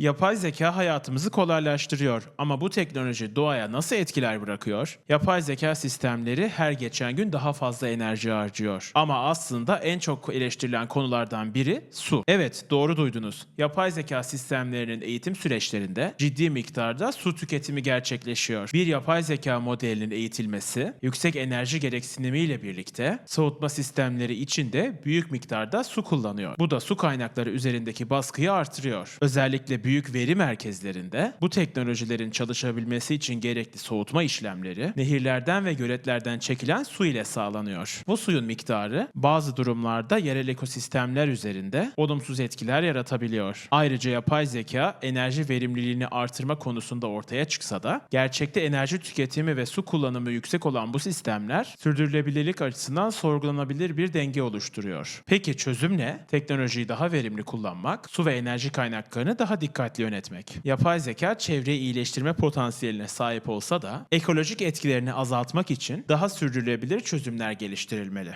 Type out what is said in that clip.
Yapay zeka hayatımızı kolaylaştırıyor ama bu teknoloji doğaya nasıl etkiler bırakıyor? Yapay zeka sistemleri her geçen gün daha fazla enerji harcıyor. Ama aslında en çok eleştirilen konulardan biri su. Evet, doğru duydunuz. Yapay zeka sistemlerinin eğitim süreçlerinde ciddi miktarda su tüketimi gerçekleşiyor. Bir yapay zeka modelinin eğitilmesi, yüksek enerji gereksinimiyle birlikte soğutma sistemleri için de büyük miktarda su kullanıyor. Bu da su kaynakları üzerindeki baskıyı artırıyor. Özellikle büyük veri merkezlerinde bu teknolojilerin çalışabilmesi için gerekli soğutma işlemleri nehirlerden ve göletlerden çekilen su ile sağlanıyor. Bu suyun miktarı bazı durumlarda yerel ekosistemler üzerinde olumsuz etkiler yaratabiliyor. Ayrıca yapay zeka enerji verimliliğini artırma konusunda ortaya çıksa da gerçekte enerji tüketimi ve su kullanımı yüksek olan bu sistemler sürdürülebilirlik açısından sorgulanabilir bir denge oluşturuyor. Peki çözüm ne? Teknolojiyi daha verimli kullanmak, su ve enerji kaynaklarını daha dikkatli yönetmek. Yapay zeka çevreyi iyileştirme potansiyeline sahip olsa da ekolojik etkilerini azaltmak için daha sürdürülebilir çözümler geliştirilmeli.